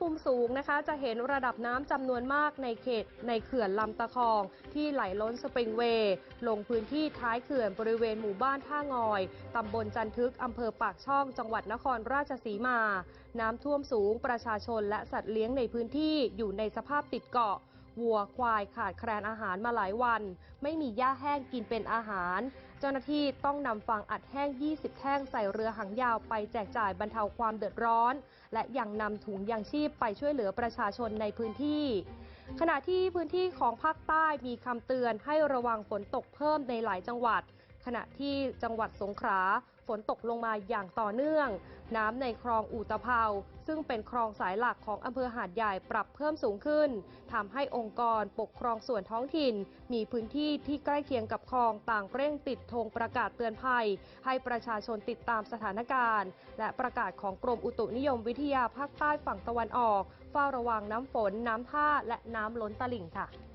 มุมสูงนะคะ จะเห็นระดับน้ำจำนวนมากในเขตในเขื่อนลำตะคองที่ไหลล้นสปริงเวย์ ลงพื้นที่ท้ายเขื่อนบริเวณหมู่บ้านท่างอยตำบลจันทึกอำเภอปากช่อง จังหวัดนครราชสีมา น้ำท่วมสูงประชาชนและสัตว์เลี้ยงในพื้นที่อยู่ในสภาพติดเกาะ วัวควายขาดแคลนอาหารมาหลายวัน ไม่มีหญ้าแห้งกินเป็นอาหาร เจ้าหน้าที่ต้องนำฟางอัดแห้ง 20 แท่งใส่เรือหางยาวไปแจกจ่ายบรรเทาความเดือดร้อน และยังนำถุงยางชีพไปช่วยเหลือประชาชนในพื้นที่ ขณะที่พื้นที่ของภาคใต้มีคำเตือนให้ระวังฝนตกเพิ่มในหลายจังหวัด ขณะที่จังหวัดสงขลาฝนตกลงมาอย่างต่อเนื่อง น้ำในคลองอู่ตะเภาซึ่งเป็นคลองสายหลักของอำเภอหาดใหญ่ปรับเพิ่มสูงขึ้นทำให้องค์กรปกครองส่วนท้องถิ่น มีพื้นที่ที่ใกล้เคียงกับคลองต่างเร่งติดธงประกาศเตือนภัย ให้ประชาชนติดตามสถานการณ์ และประกาศของกรมอุตุนิยมวิทยาภาคใต้ฝั่งตะวันออกเฝ้าระวังน้ำฝน น้ำท่าและน้ำล้นตลิ่งค่ะ